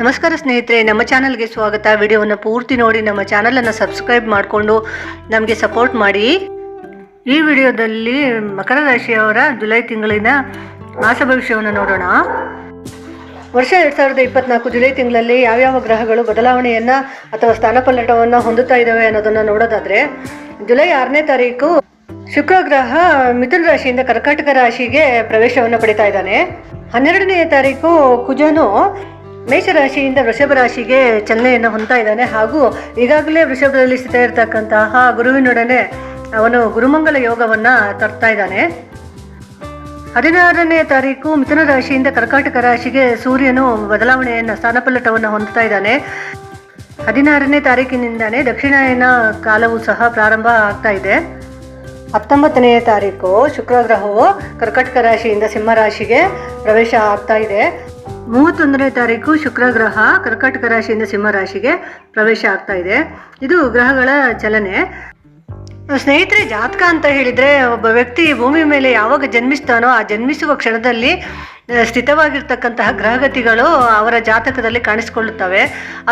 ನಮಸ್ಕಾರ ಸ್ನೇಹಿತರೆ, ನಮ್ಮ ಚಾನಲ್ಗೆ ಸ್ವಾಗತ. ವಿಡಿಯೋವನ್ನು ಪೂರ್ತಿ ನೋಡಿ, ನಮ್ಮ ಚಾನಲನ್ನು ಸಬ್ಸ್ಕ್ರೈಬ್ ಮಾಡಿಕೊಂಡು ನಮಗೆ ಸಪೋರ್ಟ್ ಮಾಡಿ. ಈ ವಿಡಿಯೋದಲ್ಲಿ ಮಕರ ರಾಶಿಯವರ ಜುಲೈ ತಿಂಗಳಿನ ಮಾಸ ಭವಿಷ್ಯವನ್ನು ನೋಡೋಣ. ವರ್ಷ ಎರಡು ಸಾವಿರದ ಇಪ್ಪತ್ನಾಲ್ಕು ಜುಲೈ ತಿಂಗಳಲ್ಲಿ ಯಾವ್ಯಾವ ಗ್ರಹಗಳು ಬದಲಾವಣೆಯನ್ನು ಅಥವಾ ಸ್ಥಾನಪಲ್ಲಟವನ್ನು ಹೊಂದುತ್ತಾ ಇದ್ದಾವೆ ಅನ್ನೋದನ್ನು ನೋಡೋದಾದರೆ, ಜುಲೈ ಆರನೇ ತಾರೀಕು ಶುಕ್ರ ಗ್ರಹ ಮಿಥುನ ರಾಶಿಯಿಂದ ಕರ್ಕಾಟಕ ರಾಶಿಗೆ ಪ್ರವೇಶವನ್ನು ಪಡಿತಾ ಇದ್ದಾನೆ. ಹನ್ನೆರಡನೇ ತಾರೀಕು ಕುಜನು ಮೇಷರಾಶಿಯಿಂದ ವೃಷಭ ರಾಶಿಗೆ ಚಲನೆಯನ್ನು ಹೊಂದ್ತಾ ಇದ್ದಾನೆ. ಹಾಗೂ ಈಗಾಗಲೇ ವೃಷಭದಲ್ಲಿ ಸ್ಥಿತ ಇರತಕ್ಕಂತಹ ಗುರುವಿನೊಡನೆ ಅವನು ಗುರುಮಂಗಲ ಯೋಗವನ್ನು ತರ್ತಾ ಇದ್ದಾನೆ. ಹದಿನಾರನೇ ತಾರೀಕು ಮಿಥುನ ರಾಶಿಯಿಂದ ಕರ್ಕಾಟಕ ರಾಶಿಗೆ ಸೂರ್ಯನು ಬದಲಾವಣೆಯನ್ನು, ಸ್ಥಾನಪಲ್ಲಟವನ್ನು ಹೊಂದ್ತಾ ಇದ್ದಾನೆ. ಹದಿನಾರನೇ ತಾರೀಕಿನಿಂದಾನೇ ದಕ್ಷಿಣಾಯನ ಕಾಲವು ಸಹ ಪ್ರಾರಂಭ ಆಗ್ತಾ ಇದೆ. ಹತ್ತೊಂಬತ್ತನೆಯ ತಾರೀಕು ಶುಕ್ರಗ್ರಹವು ಕರ್ಕಾಟಕ ರಾಶಿಯಿಂದ ಸಿಂಹ ರಾಶಿಗೆ ಪ್ರವೇಶ ಆಗ್ತಾ ಇದೆ. ಮೂವತ್ತೊಂದನೇ ತಾರೀಕು ಶುಕ್ರ ಗ್ರಹ ಕರ್ಕಾಟಕ ರಾಶಿಯಿಂದ ಸಿಂಹ ರಾಶಿಗೆ ಪ್ರವೇಶ ಆಗ್ತಾ ಇದೆ. ಇದು ಗ್ರಹಗಳ ಚಲನೆ. ಸ್ನೇಹಿತರೆ, ಜಾತಕ ಅಂತ ಹೇಳಿದ್ರೆ ಒಬ್ಬ ವ್ಯಕ್ತಿ ಭೂಮಿ ಮೇಲೆ ಯಾವಾಗ ಜನ್ಮಿಸ್ತಾನೋ ಆ ಜನ್ಮಿಸುವ ಕ್ಷಣದಲ್ಲಿ ಸ್ಥಿತವಾಗಿರ್ತಕ್ಕಂತಹ ಗ್ರಹಗತಿಗಳು ಅವರ ಜಾತಕದಲ್ಲಿ ಕಾಣಿಸಿಕೊಳ್ಳುತ್ತವೆ.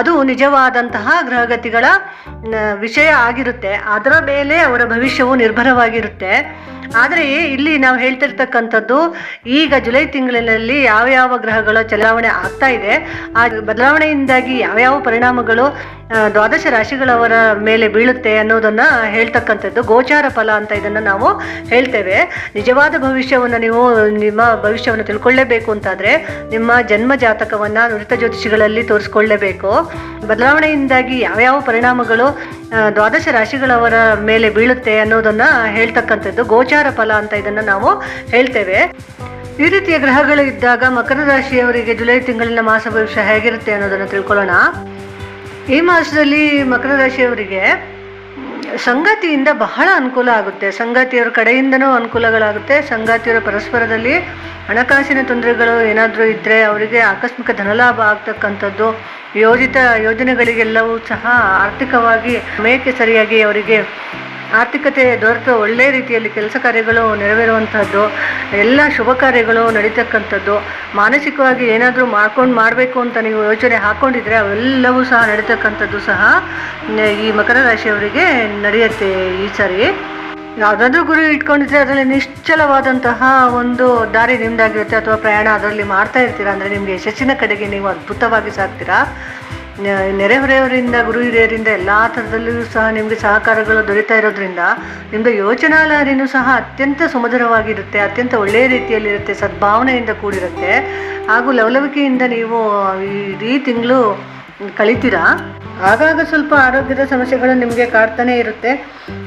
ಅದು ನಿಜವಾದಂತಹ ಗ್ರಹಗತಿಗಳ ವಿಷಯ ಆಗಿರುತ್ತೆ. ಅದರ ಮೇಲೆ ಅವರ ಭವಿಷ್ಯವು ನಿರ್ಭರವಾಗಿರುತ್ತೆ. ಆದರೆ ಇಲ್ಲಿ ನಾವು ಹೇಳ್ತಿರ್ತಕ್ಕಂಥದ್ದು, ಈಗ ಜುಲೈ ತಿಂಗಳಿನಲ್ಲಿ ಯಾವ ಯಾವ ಗ್ರಹಗಳ ಚಲಾವಣೆ ಆಗ್ತಾ ಇದೆ, ಆ ಬದಲಾವಣೆಯಿಂದಾಗಿ ಯಾವ ಯಾವ ಪರಿಣಾಮಗಳು ದ್ವಾದಶ ರಾಶಿಗಳವರ ಮೇಲೆ ಬೀಳುತ್ತೆ ಅನ್ನೋದನ್ನ ಹೇಳ್ತಕ್ಕಂಥದ್ದು ಗೋಚಾರ ಫಲ ಅಂತ ಇದನ್ನು ನಾವು ಹೇಳ್ತೇವೆ. ನಿಜವಾದ ಭವಿಷ್ಯವನ್ನು ನೀವು ನಿಮ್ಮ ಭವಿಷ್ಯವನ್ನು ತಿಳ್ಕೊಳ್ಳೇಬೇಕು ಅಂತಾದರೆ ನಿಮ್ಮ ಜನ್ಮ ಜಾತಕವನ್ನು ನುರಿತ ಜ್ಯೋತಿಷಿಗಳಲ್ಲಿ ತೋರಿಸ್ಕೊಳ್ಳೇಬೇಕು. ಬದಲಾವಣೆಯಿಂದಾಗಿ ಯಾವ್ಯಾವ ಪರಿಣಾಮಗಳು ದ್ವಾದಶ ರಾಶಿಗಳವರ ಮೇಲೆ ಬೀಳುತ್ತೆ ಅನ್ನೋದನ್ನ ಹೇಳ್ತಕ್ಕಂಥದ್ದು ಗೋಚಾರ ಫಲ ಅಂತ ಇದನ್ನು ನಾವು ಹೇಳ್ತೇವೆ. ಈ ರೀತಿಯ ಗ್ರಹಗಳು ಇದ್ದಾಗ ಮಕರ ರಾಶಿಯವರಿಗೆ ಜುಲೈ ತಿಂಗಳಿನ ಮಾಸ ಭವಿಷ್ಯ ಹೇಗಿರುತ್ತೆ ಅನ್ನೋದನ್ನು ತಿಳ್ಕೊಳ್ಳೋಣ. ಈ ಮಾಸದಲ್ಲಿ ಮಕರ ರಾಶಿಯವರಿಗೆ ಸಂಗತಿಯಿಂದ ಬಹಳ ಅನುಕೂಲ ಆಗುತ್ತೆ. ಸಂಗಾತಿಯವರ ಕಡೆಯಿಂದನೂ ಅನುಕೂಲಗಳಾಗುತ್ತೆ. ಸಂಗಾತಿಯವರ ಪರಸ್ಪರದಲ್ಲಿ ಹಣಕಾಸಿನ ತೊಂದರೆಗಳು ಏನಾದರೂ ಇದ್ದರೆ ಅವರಿಗೆ ಆಕಸ್ಮಿಕ ಧನಲಾಭ ಆಗ್ತಕ್ಕಂಥದ್ದು, ಯೋಜಿತ ಯೋಜನೆಗಳಿಗೆಲ್ಲವೂ ಸಹ ಆರ್ಥಿಕವಾಗಿ ಸಮಯಕ್ಕೆ ಸರಿಯಾಗಿ ಅವರಿಗೆ ಆರ್ಥಿಕತೆ ದೊರೆತು ಒಳ್ಳೆಯ ರೀತಿಯಲ್ಲಿ ಕೆಲಸ ಕಾರ್ಯಗಳು ನೆರವೇರುವಂಥದ್ದು ಎಲ್ಲ ಶುಭ ಕಾರ್ಯಗಳು ನಡೀತಕ್ಕಂಥದ್ದು, ಮಾನಸಿಕವಾಗಿ ಏನಾದರೂ ಮಾಡ್ಕೊಂಡು ಮಾಡಬೇಕು ಅಂತ ನೀವು ಯೋಚನೆ ಹಾಕ್ಕೊಂಡಿದ್ರೆ ಅವೆಲ್ಲವೂ ಸಹ ನಡೀತಕ್ಕಂಥದ್ದು ಸಹ ಈ ಮಕರ ರಾಶಿಯವರಿಗೆ ನಡೆಯುತ್ತೆ ಈ ಸಾರಿ. ಯಾವುದಾದ್ರೂ ಗುರಿ ಇಟ್ಕೊಂಡಿದ್ರೆ ಅದರಲ್ಲಿ ನಿಶ್ಚಲವಾದಂತಹ ಒಂದು ದಾರಿ ನಿಮ್ದಾಗಿರುತ್ತೆ ಅಥವಾ ಪ್ರಯಾಣ ಅದರಲ್ಲಿ ಮಾಡ್ತಾ ಇರ್ತೀರಾ ಅಂದರೆ ನಿಮಗೆ ಯಶಸ್ಸಿನ ಕಡೆಗೆ ನೀವು ಅದ್ಭುತವಾಗಿ ಸಾಗ್ತೀರಾ? ನ- ನೆರೆಹೊರೆಯವರಿಂದ, ಗುರು ಹಿರಿಯರಿಂದ ಎಲ್ಲ ಥರದಲ್ಲೂ ಸಹ ನಿಮಗೆ ಸಹಕಾರಗಳು ದೊರೀತಾ ಇರೋದ್ರಿಂದ ನಿಮ್ಮದು ಯೋಚನಾಲಹರಿನೂ ಸಹ ಅತ್ಯಂತ ಸುಮಧುರವಾಗಿರುತ್ತೆ, ಅತ್ಯಂತ ಒಳ್ಳೆಯ ರೀತಿಯಲ್ಲಿರುತ್ತೆ, ಸದ್ಭಾವನೆಯಿಂದ ಕೂಡಿರುತ್ತೆ. ಹಾಗೂ ಲವಲವಿಕೆಯಿಂದ ನೀವು ಇಡೀ ತಿಂಗಳು ಕಳಿತೀರಾ? ಆಗಾಗ ಸ್ವಲ್ಪ ಆರೋಗ್ಯದ ಸಮಸ್ಯೆಗಳು ನಿಮಗೆ ಕಾಡ್ತಾನೆ ಇರುತ್ತೆ.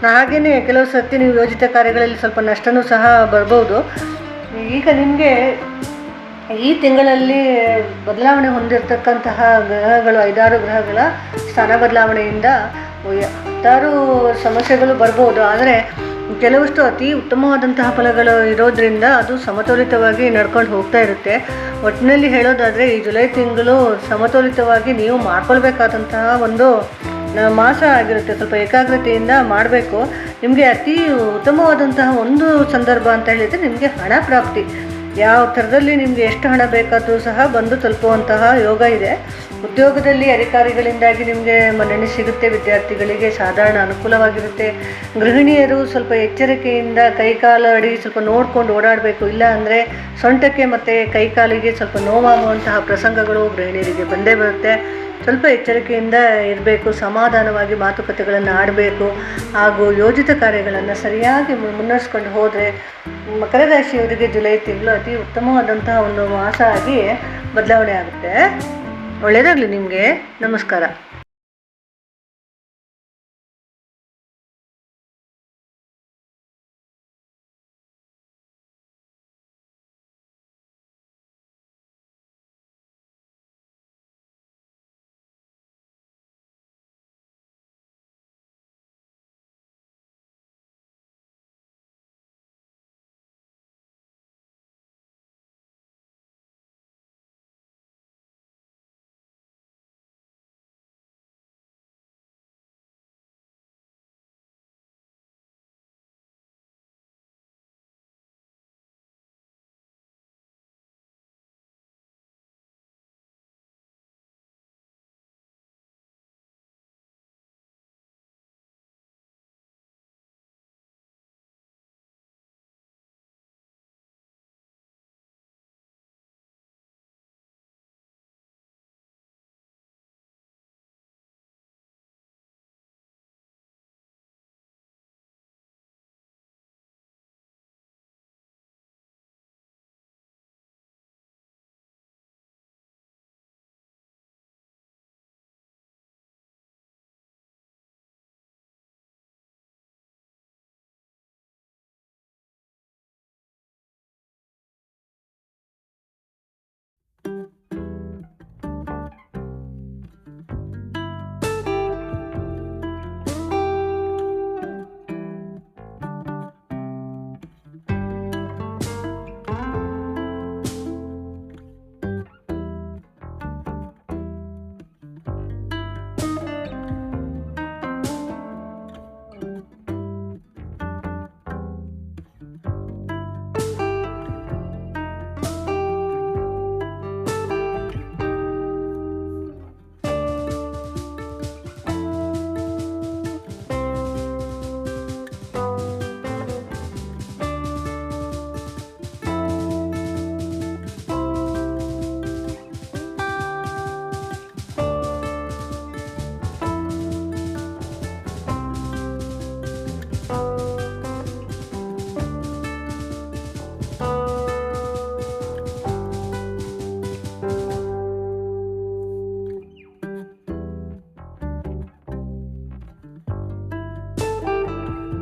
ಹಾಗೆಯೇ ಕೆಲವು ಸರ್ತಿ ನೀವು ಯೋಜಿತ ಕಾರ್ಯಗಳಲ್ಲಿ ಸ್ವಲ್ಪ ನಷ್ಟನೂ ಸಹ ಬರ್ಬೋದು. ಈಗ ನಿಮಗೆ ಈ ತಿಂಗಳಲ್ಲಿ ಬದಲಾವಣೆ ಹೊಂದಿರತಕ್ಕಂತಹ ಗ್ರಹಗಳು, ಐದಾರು ಗ್ರಹಗಳ ಸ್ಥಾನ ಬದಲಾವಣೆಯಿಂದ ಹತ್ತಾರು ಸಮಸ್ಯೆಗಳು ಬರ್ಬೋದು. ಆದರೆ ಕೆಲವಷ್ಟು ಅತಿ ಉತ್ತಮವಾದಂತಹ ಫಲಗಳು ಇರೋದ್ರಿಂದ ಅದು ಸಮತೋಲಿತವಾಗಿ ನಡ್ಕೊಂಡು ಹೋಗ್ತಾ ಇರುತ್ತೆ. ಒಟ್ಟಿನಲ್ಲಿ ಹೇಳೋದಾದರೆ, ಈ ಜುಲೈ ತಿಂಗಳು ಸಮತೋಲಿತವಾಗಿ ನೀವು ಮಾಡ್ಕೊಳ್ಬೇಕಾದಂತಹ ಒಂದು ಮಾಸ ಆಗಿರುತ್ತೆ. ಸ್ವಲ್ಪ ಏಕಾಗ್ರತೆಯಿಂದ ಮಾಡಬೇಕು. ನಿಮಗೆ ಅತಿ ಉತ್ತಮವಾದಂತಹ ಒಂದು ಸಂದರ್ಭ ಅಂತ ಹೇಳಿದರೆ ನಿಮಗೆ ಹಣ ಪ್ರಾಪ್ತಿ. ಯಾವ ಥರದಲ್ಲಿ ನಿಮಗೆ ಎಷ್ಟು ಹಣ ಬೇಕಾದರೂ ಸಹ ಬಂದು ತಲುಪುವಂತಹ ಯೋಗ ಇದೆ. ಉದ್ಯೋಗದಲ್ಲಿ ಅಧಿಕಾರಿಗಳಿಂದಾಗಿ ನಿಮಗೆ ಮನ್ನಣೆ ಸಿಗುತ್ತೆ, ವಿದ್ಯಾರ್ಥಿಗಳಿಗೆ ಸಾಧಾರಣ ಅನುಕೂಲವಾಗಿರುತ್ತೆ. ಗೃಹಿಣಿಯರು ಸ್ವಲ್ಪ ಎಚ್ಚರಿಕೆಯಿಂದ ಕೈಕಾಲ ಅಡಿ ಸ್ವಲ್ಪ ನೋಡ್ಕೊಂಡು ಓಡಾಡಬೇಕು. ಇಲ್ಲ ಅಂದರೆ ಸೊಂಟಕ್ಕೆ ಮತ್ತು ಕೈಕಾಲಿಗೆ ಸ್ವಲ್ಪ ನೋವಾಗುವಂತಹ ಪ್ರಸಂಗಗಳು ಗೃಹಿಣಿಯರಿಗೆ ಬಂದೇ ಬರುತ್ತೆ. ಸ್ವಲ್ಪ ಎಚ್ಚರಿಕೆಯಿಂದ ಇರಬೇಕು, ಸಮಾಧಾನವಾಗಿ ಮಾತುಕತೆಗಳನ್ನು ಆಡಬೇಕು, ಹಾಗೂ ಯೋಜಿತ ಕಾರ್ಯಗಳನ್ನು ಸರಿಯಾಗಿ ಮುನ್ನಡೆಸ್ಕೊಂಡು ಹೋದರೆ ಮಕರ ರಾಶಿಯವರಿಗೆ ಜುಲೈ ತಿಂಗಳು ಅತಿ ಉತ್ತಮವಾದಂತಹ ಒಂದು ಮಾಸ ಆಗಿ ಬದಲಾವಣೆ ಆಗುತ್ತೆ. ಒಳ್ಳೆಯದಾಗಲಿ ನಿಮಗೆ. ನಮಸ್ಕಾರ.